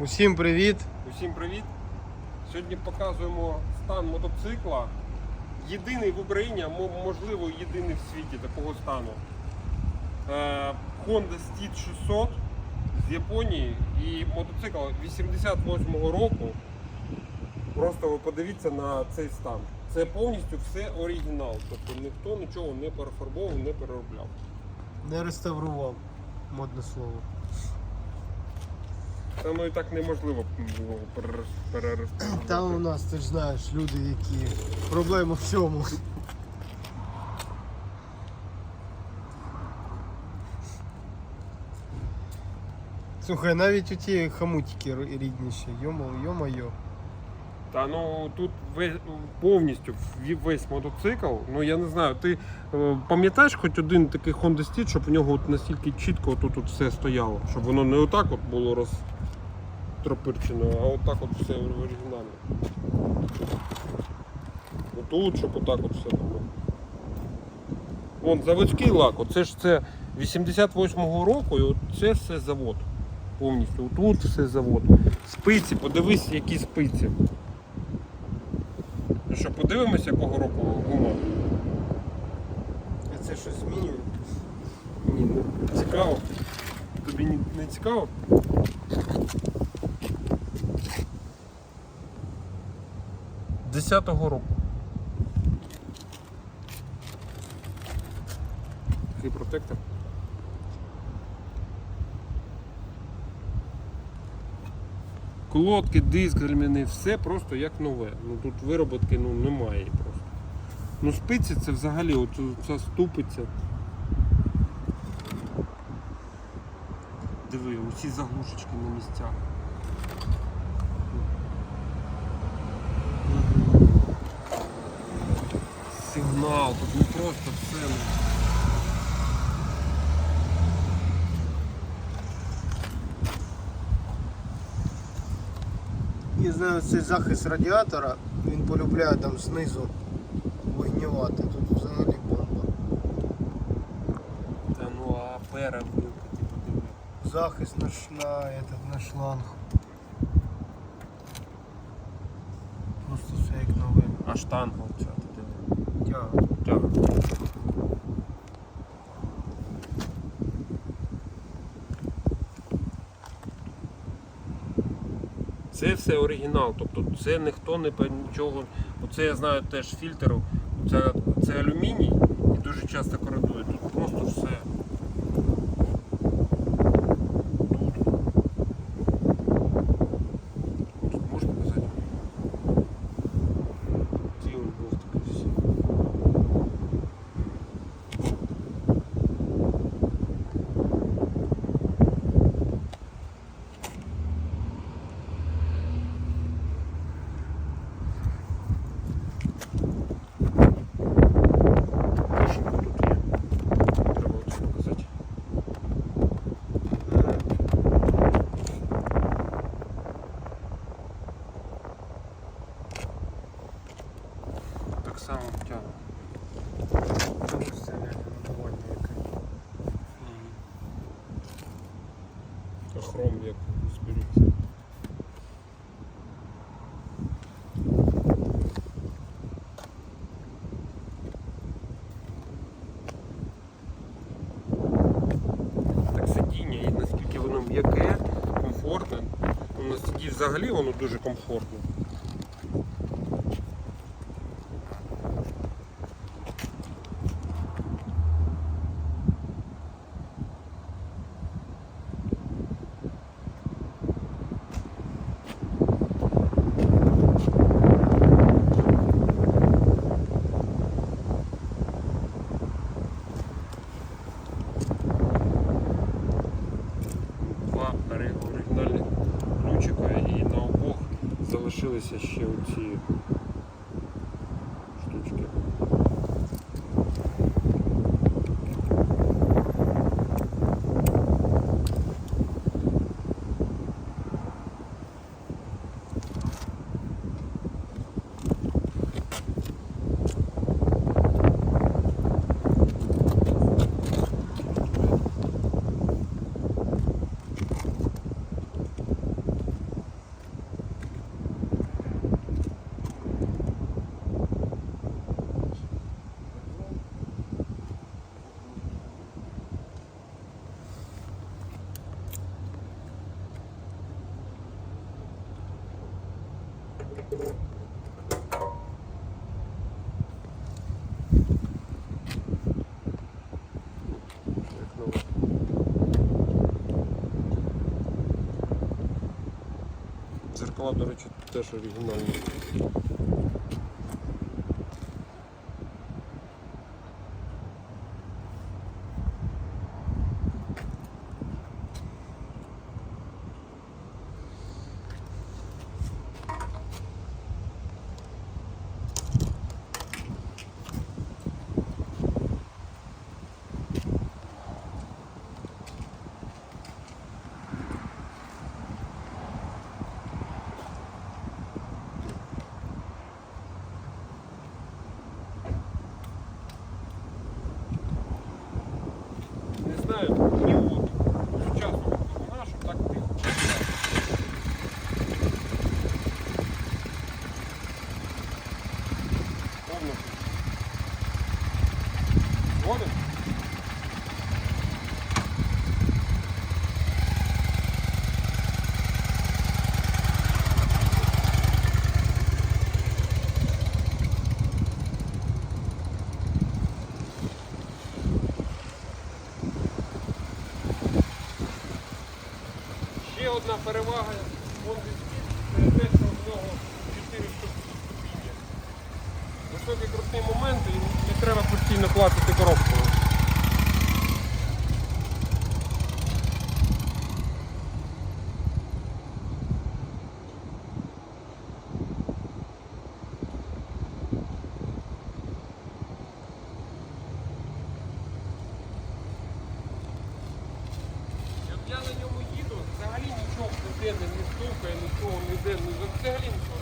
Усім привіт! Усім привіт! Сьогодні показуємо стан мотоцикла. Єдиний в Україні, а можливо, єдиний в світі такого стану. Е, Honda Steed 600 з Японії і мотоцикл 88-го року. Просто ви подивіться на цей стан. Це повністю все оригінал. Тобто ніхто нічого не перефарбовував, не переробляв. Не реставрував, модне слово. Та ну і так неможливо було перерозповідати. Там у нас, ти ж знаєш, люди, які проблема в цьому. Слухай, навіть у ті хамутики рідніші, йомо, йо-моє. Та ну тут весь, повністю весь мотоцикл. Ну я не знаю, ти е, пам'ятаєш хоч один такий Honda Steed, щоб у нього от настільки чітко тут, все стояло, щоб воно не отак от було розтропирчено, а отак от все в оригіналі. Тут, щоб отак от все було. Вон заводський лак, оце ж це 88-го року, і от це все завод. Повністю. Тут все завод. Спиці, подивись, які спиці. Ну що, подивимося, якого року гума? Це щось змінює? Ні, не цікаво. Тобі не цікаво? Десятого року. Такий протектор. Колодки, диск гальмяний, все просто як нове. Ну тут вироботки ну, немає просто. Ну спиці це взагалі от ця ступиця. Диви, усі заглушечки на місцях. Сигнал, тут не просто все. ну. Я знаю, цей захист радіатора, він полюбляє там знизу вогнювати. Тут взагалі бомба. Та ну а пера вилка, ти подиви. Захист на, на, этот, на шланг. Просто все як нове. А штанга Тяга. Це все оригінал, тобто це ніхто не нічого. Оце я знаю теж фільтр. Це, це алюміній і дуже часто корадує Тут просто все. Так само тягне. Дуже сильне набування яке. А хром як зберігся. Так сидіння і наскільки воно м'яке, комфортне. Ну, на сиді взагалі воно дуже комфортне. Залишилися ще оці штучки. Дзеркала, до речі, теж оригінальні. Не знаю, ні от сучасного двигуна, щоб так тихо. Повністю. Згоден? Ще одна перевага Speed це що в нього 4 ступіння. Високий крутні момент і не треба постійно платити коробку. От я на ньому їду, взагалі нічого ніде не стукає, нічого ніде, взагалі нічого